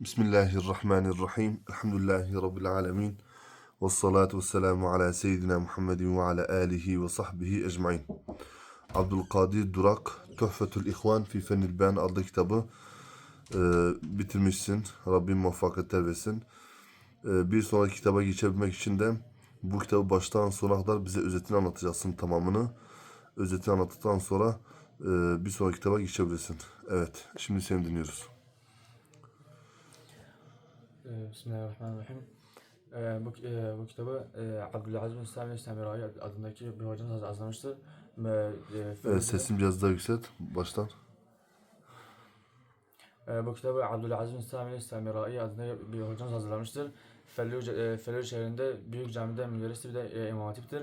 Bismillahirrahmanirrahim. Elhamdülillahi Rabbil alemin. Ve salatu ve selamu ala seyyidina Muhammedin ve ala alihi ve sahbihi ecmain. Abdülkadir Durak, Tuhfetül İhvan fi Fenil Beyan adlı kitabı e, bitirmişsin. Rabbim muvaffakiyetler versin. E, bir sonraki kitaba geçebilmek için de bu kitabı baştan sona kadar bize özetini anlatacaksın tamamını. Özetini anlattıktan sonra e, bir sonraki kitaba geçebilirsin. Evet, şimdi seni dinliyoruz. Ee, Bismillahirrahmanirrahim. Ee, bu, e, bu kitabı e, Abdülaziz bin Sami adındaki bir hocamız hazırlamıştır. Ve, e, Fevzi- sesini biraz daha yükselt baştan. e, bu kitabı Abdülaziz bin Sami Samirai adında bir hocamız hazırlamıştır. Felluce, e, Felluce şehrinde büyük camide müderris bir de e, imam hatiptir.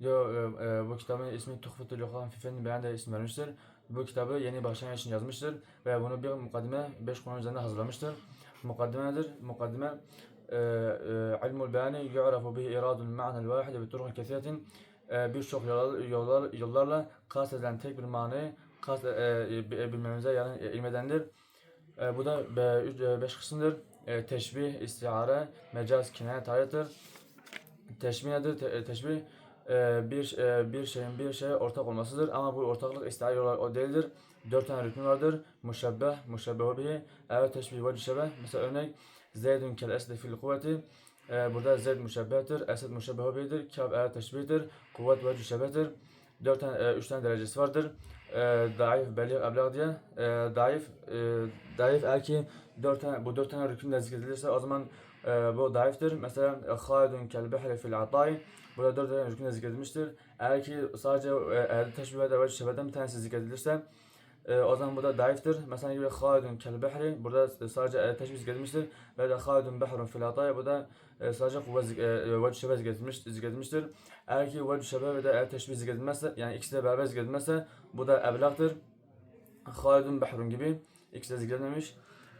Diyor, e, e, bu kitabın ismi Tuhfetül Yuhlan Fifen'in beyan da isim vermiştir. Bu kitabı yeni başlayan için yazmıştır ve bunu bir mukaddime 5 konu üzerinde hazırlamıştır. E, e, ilmul beyani yu'rafu bihi iradul ma'nel vahide bi turun kesiretin e, birçok yollar, yollar, yollarla kast edilen tek bir manayı kast, e, e, bilmemize yarın e, ilmedendir. E, bu da 5 kısımdır. E, teşbih, istiare, mecaz, kinaye, tarihtir. Teşbih nedir? Te, e, teşbih e, bir e, bir şeyin bir şeye ortak olmasıdır ama bu ortaklık istiare olarak değildir. Dört tane rükün vardır. Muşebbeh, muşebbehu bihi, evet teşbih ve şebeh. Mesela örnek Zeydun kel esdi fil kuvveti. E, burada Zeyd muşebbehtir, Esed muşebbehu bihidir, Kâb evet teşbihtir, kuvvet ve şebehtir. Dört tane, üç tane derecesi vardır. E, daif, belih, ablağ diye. E, daif, e, daif eğer ki dört tane, bu dört tane rükün de zikredilirse o zaman e, bu daiftir. Mesela Halidun kel behri fil atay. Burada dört rükün de zikredilmiştir. Eğer ki sadece e, eğer teşbih ve şebeden bir tanesi zikredilirse e, o zaman bu da daiftir. Mesela gibi Halidun kel behri. Burada sadece e, teşbih zikredilmiştir. Ve de Halidun behrun fil atay. Bu da e, sadece kuvvet zik- e, ve şebeh zikredilmiş, zikredilmiştir. Eğer ki ve şebeh ve de eğer teşbih zikredilmezse yani ikisi de beraber zikredilmezse bu da eblaktır. Halidun behrun gibi ikisi de zikredilmemiş.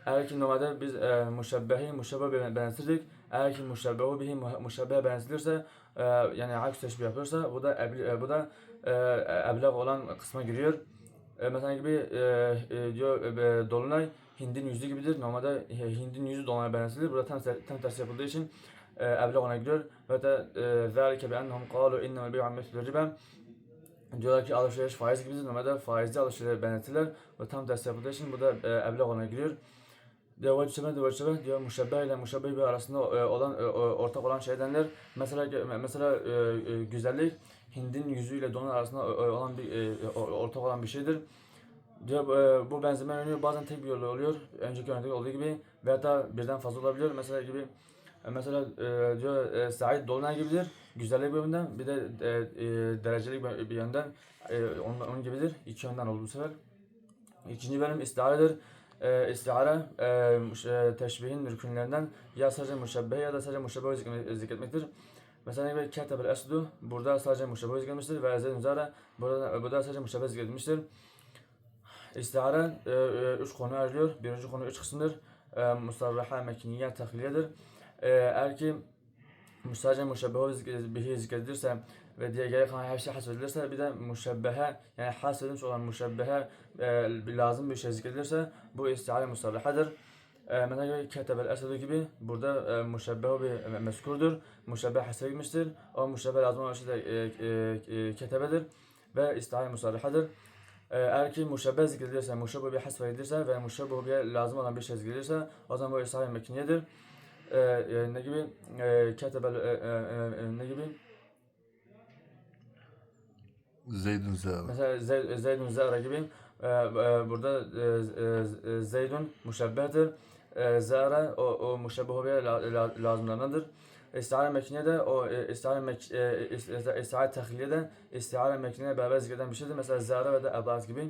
Eğer ki normalde biz e, muşebbehi muşebbe benzetirdik. Eğer ki muşebbehu bihi mu- muşebbehe benzetilirse e, yani aks teşbih yapıyorsa bu da eble, bu da e, e, eblağ olan kısma giriyor. E, mesela gibi e, e, diyor e, dolunay hindin yüzü gibidir. Normalde e, hindin yüzü dolunay benzeridir. Burada tam, tam tersi yapıldığı için e, eblağ ona giriyor. Ve de e, zâlike bi ennehum kâlu inneme bi'an mesulü riben diyorlar ki alışveriş faiz gibidir. Normalde faizli alışveriş benzetirler ve tam tersi yapıldığı için bu da e, eblağ ona giriyor. Diyor veciheme diyor muşebbeh ile muşebbeh bir arasında e, olan e, ortak olan şey denilir. Mesela mesela e, güzellik Hind'in yüzüyle donun arasında olan bir ortak olan bir şeydir. Diyor bu benzeme örneği bazen tek bir yolu oluyor. Önceki örnekte olduğu gibi veya da birden fazla olabiliyor. Mesela gibi mesela diyor Said Dolunay gibidir. Güzellik bir yönden bir de derecelik bir- yönden onun, gibidir. İki yönden oldu bu sefer. İkinci bölüm istiaredir. E, istiare e, muş- e, teşbihin rükünlerinden ya sadece müşebbehe ya da sadece müşebbehe zikre- zikretmektir. Mesela gibi ketebel esdu burada sadece müşebbehe zikretmiştir ve ezel zara burada, burada sadece müşebbehe zikretmiştir. İstiare e, e, üç konu ayrılıyor. Birinci konu üç kısımdır. E, musarraha, mekiniye, tahliyedir. E, eğer ki sadece müşebbehe zik- bihi zikredilirse ve diye geri kalan her şey hasredilirse bir de müşebbehe yani hasredilmiş olan müşebbehe e, lazım bir şey zikredilirse bu istiare musarrahadır. E, mesela gibi ketebel esedu gibi burada e, müşebbehu bir meskurdur. Müşebbeh hasredilmiştir. O müşebbeh lazım olan şey de e, e, e, ketebedir ve istiare musarrahadır. E, Eğer ki müşebbeh zikredilirse, müşebbeh bir hasf edilirse ve müşebbeh bir lazım olan bir şey zikredilirse o zaman bu istiare mekiniyedir. E, e, ne gibi? E, ketebel e, e, e, ne gibi? Zeydun Zehra. Mesela Zeyd, Zeydun Zehra gibi e, e, burada e, e, e, Zeydun müşebbehtir. E, Zehra o, o müşebbehu bir la, la, lazımlarındadır. İstihare mekniye de o e, istihare mek, e, ist- istihare tahliye de istihare mekniye beraber zikreden bir şeydir. Mesela Zehra ve de Ebat gibi.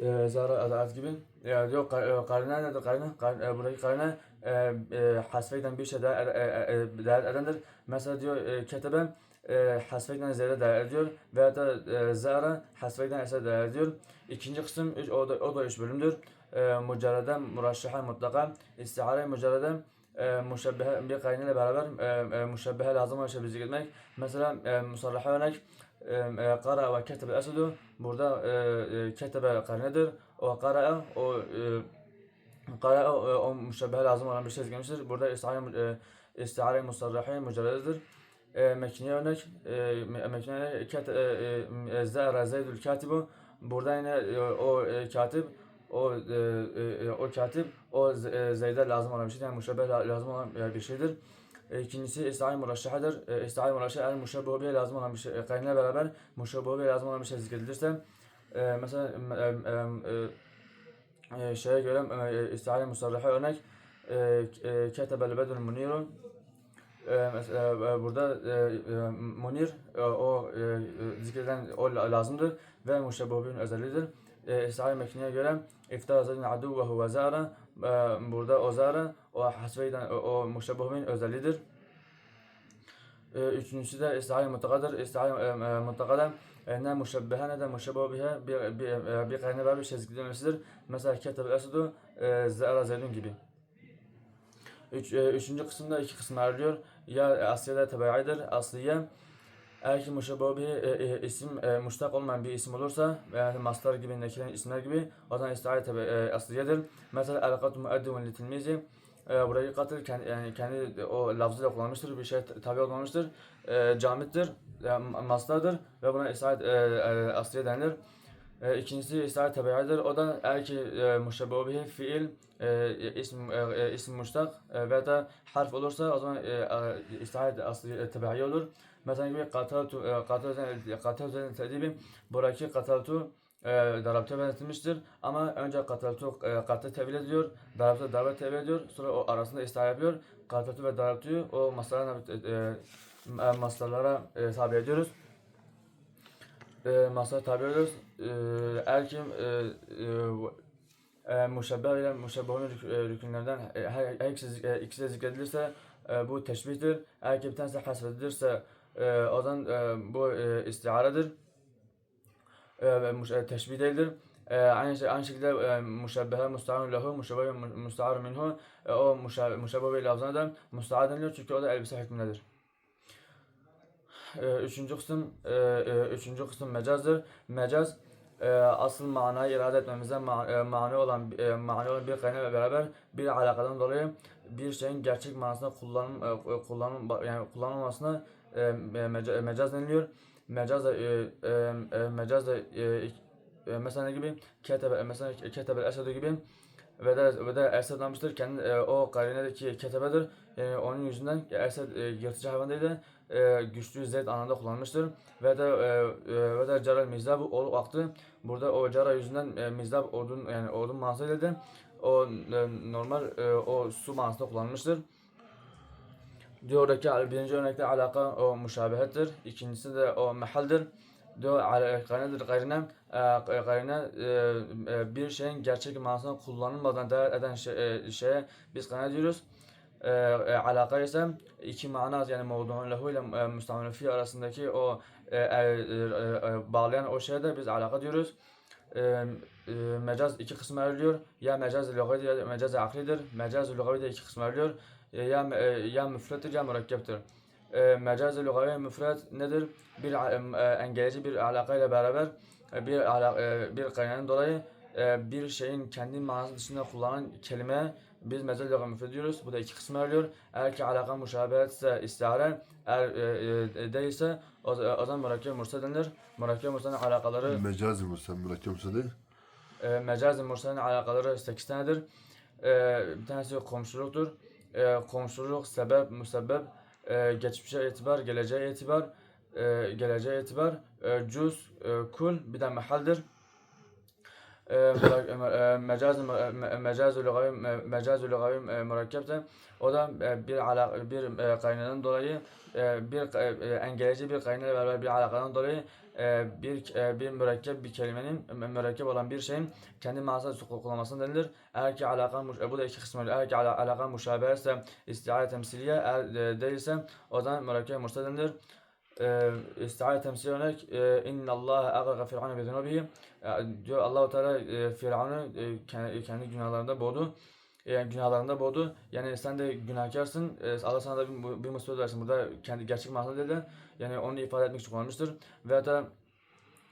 E, Zehra Ebat gibi. E, diyor e, karine nedir? Karine, Kar- e, buradaki karine e, e, hasfeyden bir şey e, e, e, değer edendir. Mesela diyor e, ketebe e, hasfeyden zerre değer ediyor veya da e, zara hasfeyden eser değer ediyor. İkinci üç- o da, o da üç bölümdür. E, mücerrede, muraşşaha, mutlaka, istihare, mücerrede, e, muşebbehe, bir kayneyle beraber e, e, muşebbehe lazım olan e, musarraha örnek e, e, kara ve ketebe esudu burada ketebe karinedir. O kara o Kara o, o müşebbehe lazım olan bir şey gelmiştir. Burada istiare, e, istiare musarrahi mücerrededir. E, mekniye örnek, e, me- mekniye örnek, kat, e, e. Burada yine e, o katip, o o katip, o zeyde lazım olan bir şey. Yani müşebbeh la- lazım olan bir şeydir. İkincisi istiare murashşahadır. İstiare murashşah müşebbehu bihe lazım olan bir şey, kaynıyla beraber müşebbehu bihe lazım olan bir şey zikredilirse, mesela şeye göre istiare musarraha örnek ketebel bedun munirun e, mesela e, burada e, e, munir e, o e, e, zikreden o la- lazımdır ve muşebbehün özelliğidir. E, istiare mekniye göre iftara zaten adu ve huve e, burada o zara o hasbeyden o, o muşebbehün özelliğidir. E, üçüncüsü de istiare mutakadır. İstiare e, e, e, ne muşebbehe ne de muşebbehu bihe bir, bir, e, bir kaynağı bir şey zikredilmesidir. Mesela ketebel esudu e, zeydun gibi. Üç, e, üçüncü kısımda iki kısım ayrılıyor. Ya asliyeler tebaidir. Asliye eğer ki bihi e, e, isim e, muştak olmayan bir isim olursa yani mastar gibi nekilen isimler gibi o zaman istiare tebe, e, asliyedir. Mesela elakatu mueddivun li tilmizi e, burayı katır kendi, yani kendi o lafzıyla kullanmıştır. Bir şey tabi olmamıştır. E, camittir. E, mastardır ve buna istiare e, e, asliye denilir. E, ikincisi istiare tebaidir. O da eğer ki e, muşabbehu bihi fiil e, isim e, e, isim muştak e, veya da harf olursa o zaman e, e, istiare asli e, tebai olur. Mesela gibi kataltu e, kataltu kataltu tedibi buradaki kataltu e, darabta benzetilmiştir ama önce kataltu e, katı tevil ediyor, darabta darabta tevil ediyor, sonra o arasında istiare yapıyor. Kataltu ve darabtuyu o masalara e, e, masalara e, tabi ediyoruz. E, masaya tabi ediyoruz. E, eğer ki e, e, e, muşebbeh ile muşebbehun e, rükünlerden e, her, e, ikisi de zikredilirse bu teşbihtir. Eğer ki bir tanesi hasfedilirse o zaman bu istiaredir. Teşbih değildir. Aynı, şey, aynı şekilde muşebbehe musta'arun lehu, muşebbehe musta'arun minhu o muşebbehe lafzına da musta'ar deniliyor çünkü o da elbise hükmündedir. Üçüncü kısım üçüncü kısım mecazdır. Mecaz asıl manayı irade etmemize ma- mani olan mani olan bir kaynakla beraber bir alakadan dolayı bir şeyin gerçek manasında kullanım kullanım yani kullanılmasına meca- mecaz deniliyor. Mecaz da mecaz da mesela gibi ketebe mesela ketebe esedu gibi ve de ve de Esed almıştır kendi e, o karinedeki ketebedir. Yani onun yüzünden Esed e, yırtıcı hayvan e, güçlü zeyt anlamda kullanmıştır. Ve de e, e, ve de Caral Mizab o aktı. Burada o Cara yüzünden e, Mizab odun yani odun manasıyla da o e, normal e, o su manasında kullanılmıştır. Diyor oradaki birinci örnekte alaka o müşabehettir. İkincisi de o mehaldir. Diyor ala- kaynedir gayrine e, gayrine e, e, bir şeyin gerçek manasında kullanılmadan değer eden şey, e, biz kayne diyoruz. E, e, iki mana yani mevduun lehu ile e, müstamil fi arasındaki o e, e, e, e, bağlayan o şeye de biz alaka diyoruz. E, e, mecaz iki kısma ayrılıyor. Ya mecaz lügavi ya mecaz aklidir. Mecaz lügavi de iki kısma ayrılıyor. E, ya e, ya müfrettir ya mürekkeptir. E, mecaz lügavi müfret nedir? Bir e, e, engelleyici bir alakayla beraber e, bir ala, e, bir kaynağın dolayı e, bir şeyin kendi manası dışında kullanılan kelime biz mecaz lügavi müfret diyoruz. Bu da iki kısma ayrılıyor. Eğer ki alaka müşabehet ise istihare, eğer e, e, değilse o, o zaman mürekkep mursal denilir. Mürekkep mursalın alakaları Mecazi mursel, mürekkep mursel değil. e, mecaz mursalin alakaları 8 tanedir. E, bir tanesi komşuluktur. E, komşuluk, sebep, müsebbep, e, geçmişe itibar, geleceğe itibar, e, geleceğe itibar, e, cüz, e, kul, bir de mehaldir. E, mürak- e, mecaz me- mecaz lügavi me- mecaz lügavi e, mürekkepte o da e, bir ala bir e, kaynağın dolayı e, bir e, engelleyici bir kaynakla beraber bir alakadan dolayı e, bir e, bir mürekkep bir kelimenin mü- mürekkep olan bir şeyin kendi manasında kullanmasına denilir. Eğer ki alaka muş- e, bu da iki kısmı. Eğer ki ala, alaka müşabehe ise istiare temsiliye eğer e, değilse o zaman mürekkep mursal denilir. E, istiare temsili örnek e, inna Allah agaga fir'ane bi zunubihi e, diyor Allahu Teala e, Firavun'u e, kendi günahlarında boğdu. Yani günahlarında boğdu. Yani sen de günahkarsın. E, Allah sana da bir, bir musibet versin. Burada kendi gerçek manasında değil de yani onu ifade etmek için kullanmıştır. Veya da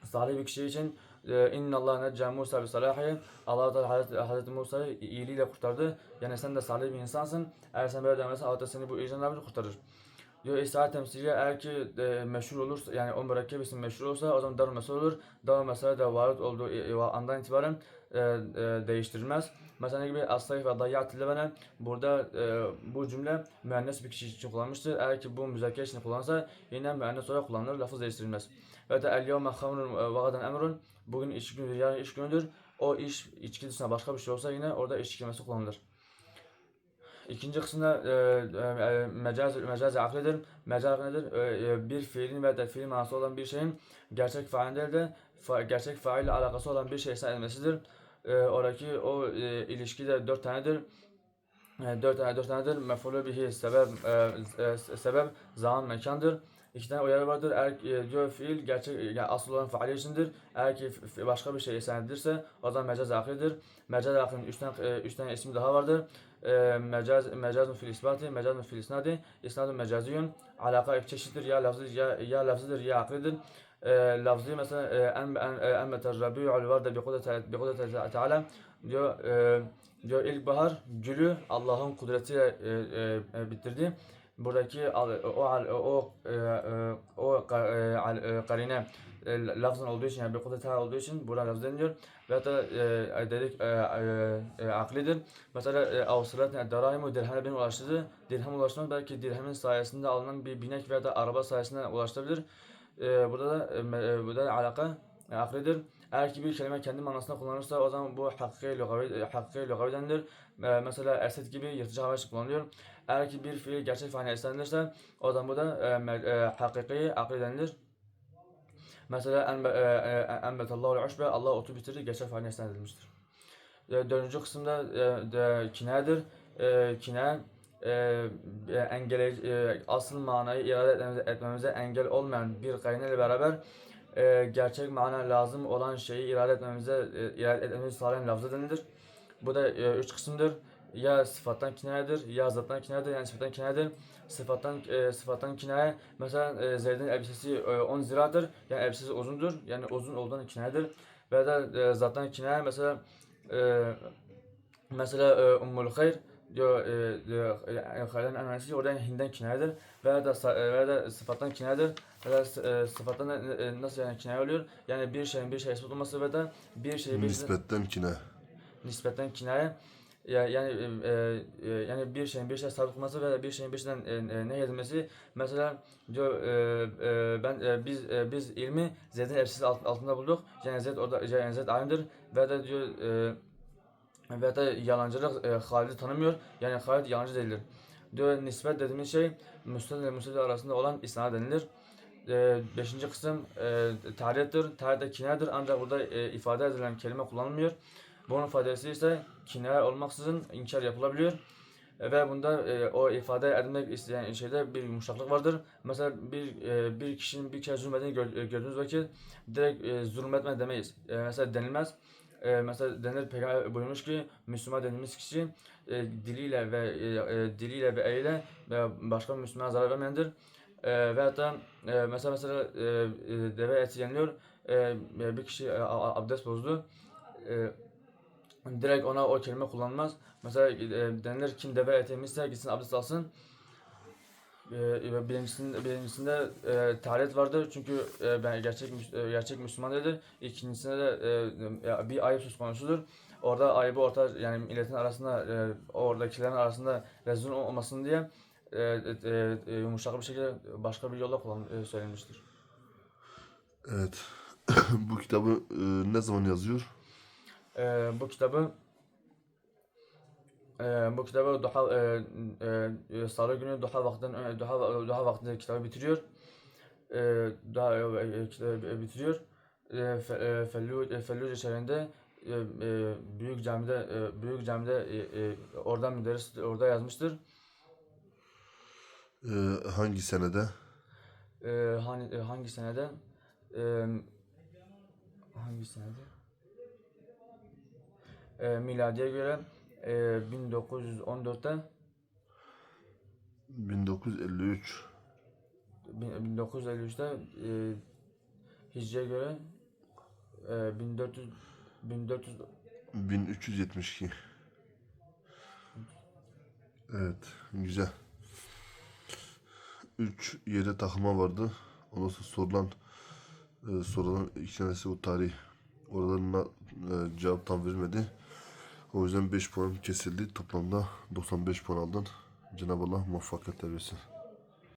salih bir kişi için e, İnna Allah necca Musa bi salahi. Allah Teala Hazreti, Hazreti Musa'yı iyiliğiyle kurtardı. Yani sen de salih bir insansın. Eğer sen böyle devam edersen Allah da seni bu icranlarla kurtarır. Diyor İsa temsiliye eğer ki e, meşhur olursa yani o mürekkep isim meşhur olsa o zaman darul mesele olur. Darul mesele de varit olduğu e, andan itibaren e, e, değiştirilmez. Mesela gibi aslayf ve dayyat lebene burada e, bu cümle müennes bir kişi için kullanmıştır. Eğer ki bu müzekker için kullanırsa yine müennes olarak kullanılır. Lafız değiştirilmez. Ve de el yevme hamrun ve emrun bugün iş günüdür, yarın iş günüdür. O iş içki dışında başka bir şey olsa yine orada iş kelimesi kullanılır. İkinci kısımda e, e, mecaz, mecaz aklidir. Mecaz nedir? E, e, bir fiilin ve de fiil manası olan bir şeyin gerçek fail değil de fa, gerçek fail ile alakası olan bir şey ihsan edilmesidir. E, oradaki o e, ilişki de dört tanedir. E, dört tane dört tanedir. Mefulü bihi sebep e, e, sebep zaman mekandır. İki tane uyarı vardır. Eğer e, diyor fiil gerçek yani asıl olan faali içindir. Eğer ki başka bir şey ihsan edilirse o zaman mecaz aklidir. Mecaz aklinin üç tane, e, üç tane ismi daha vardır. E, mecaz mecazun fil isbati, mecazun fil isnadi, isnadun mecaziyun. Alaka çeşittir. Ya lafzı ya, ya lafzıdır ya aklidir. E, lafzı mesela e, e, en meterrabi'ul varda bi kudreti bi kudreti Teala diyor e, diyor ilkbahar gülü Allah'ın kudretiyle e, e, e, bitirdi. Buradaki o al- o e, e, o karine lafzın olduğu için yani bir kudret olduğu için burada lafz deniliyor. Ve e, dedik aklidir. Mesela e, avsılat darahimu dirheme beni ulaştırdı. Dirhem ulaştırmak belki dirhemin sayesinde alınan bir binek veya da araba sayesinde ulaştırabilir. E, burada da e, e, burada da alaka e, aklidir. Eğer ki bir kelime kendi manasında kullanırsa o zaman bu hakkı lugavi hakkı lugavi denilir. E, mesela esed gibi yırtıcı hava kullanılıyor. Eğer ki bir fiil gerçek faile esnenirse o zaman bu da e, e, hakiki akli denilir. Mesela enbe, e, e, enbetallahu ushbe Allah otu bitirdi gerçek faile esnedilmiştir. E, dördüncü kısımda e, de kinedir. E, kine e, e, engele, e, asıl manayı irade etmemize, etmemize engel olmayan bir kaynağı ile beraber e, gerçek mana lazım olan şeyi irade etmemize e, irade etmemizi sağlayan lafza denilir. Bu da e, üç kısımdır. Ya sıfattan kinayedir, ya zattan kinayedir, yani sıfattan kinayedir. Sıfattan e, sıfattan kinaye mesela e, Zeyd'in elbisesi e, 10 ziradır. Yani elbisesi uzundur. Yani uzun olduğundan kinayedir. Ve de e, zattan kinaye mesela e, mesela e, Ummul Hayr diyor e, hayırın annesi oradan da sa- e, veya da sıfattan kinayedir. Veya da e, sıfattan da, e, nasıl yani kinaye oluyor? Yani bir şeyin bir şeye ispat olması ve de bir şey bir kine. nispetten kinaye ya, yani e, e, yani bir şeyin bir şeye sabit olması ve bir şeyin bir şeyden e, e, ne edilmesi mesela diyor e, e, ben e, biz e, biz ilmi Zeyd'in elbisesi alt- altında bulduk. Yani Zeyd orada yani Zeyd alimdir ve de diyor e, ve de yalancılık e, Halid'i tanımıyor. Yani Halid yalancı değildir. Diyor nispet dediğimiz şey müsned ile müsned arasında olan isnad denilir. E, beşinci kısım e, tarihtir. Tarih de kinedir ancak burada e, ifade edilen kelime kullanılmıyor. Bunun ifadesi ise kinaye olmaksızın inkar yapılabiliyor. Ve bunda e, o ifade edilmek isteyen şeyde bir yumuşaklık vardır. Mesela bir e, bir kişinin bir kez zulmediğini gör, e, gördüğünüz vakit direkt e, zulmetme demeyiz. E, mesela denilmez. E, mesela denir peygamber buyurmuş ki Müslüman denilmiş kişi e, diliyle ve e, e, diliyle ve eliyle e, başka Müslümana zarar vermeyendir. E, ve hatta e, mesela mesela e, e, deve eti yeniliyor. E, e, bir kişi e, abdest bozdu. E, direkt ona o kelime kullanılmaz. Mesela e, denilir kim deve eti yemişse gitsin abdest alsın. E, ve birincisinde, birincisinde e, taharet vardır çünkü e, ben gerçek e, gerçek Müslüman değildir. İkincisinde de e, e, bir ayıp söz konusudur. Orada ayıbı orta yani milletin arasında e, oradakilerin arasında rezil olmasın diye e, e, e, yumuşak bir şekilde başka bir yolla kullan e, söylenmiştir. Evet. Bu kitabı e, ne zaman yazıyor? Ee, bu kitabı e, bu kitabı duha e, e, salı günü duha vaktinden duha duha vaktinde kitabı bitiriyor. E, duha e, kitabı bitiriyor. E, fe, Felluce Felluce şehrinde e, e, büyük camide e, büyük camide e, e, oradan müderris orada yazmıştır. E, hangi senede? E, hani hangi senede? E, hangi senede? E, miladiye göre e, 1914'te 1953. bin- 1953'te e, Hicriye göre e, 1400 1400 1372. Evet, güzel. 3 yere takılma vardı. Ondan sonra sorulan e, sorulan iki tanesi o tarih. Oralarına e, cevap tam vermedi. O yüzden 5 puan kesildi. Toplamda 95 puan aldın. Cenab-ı Allah muvaffakiyetler versin.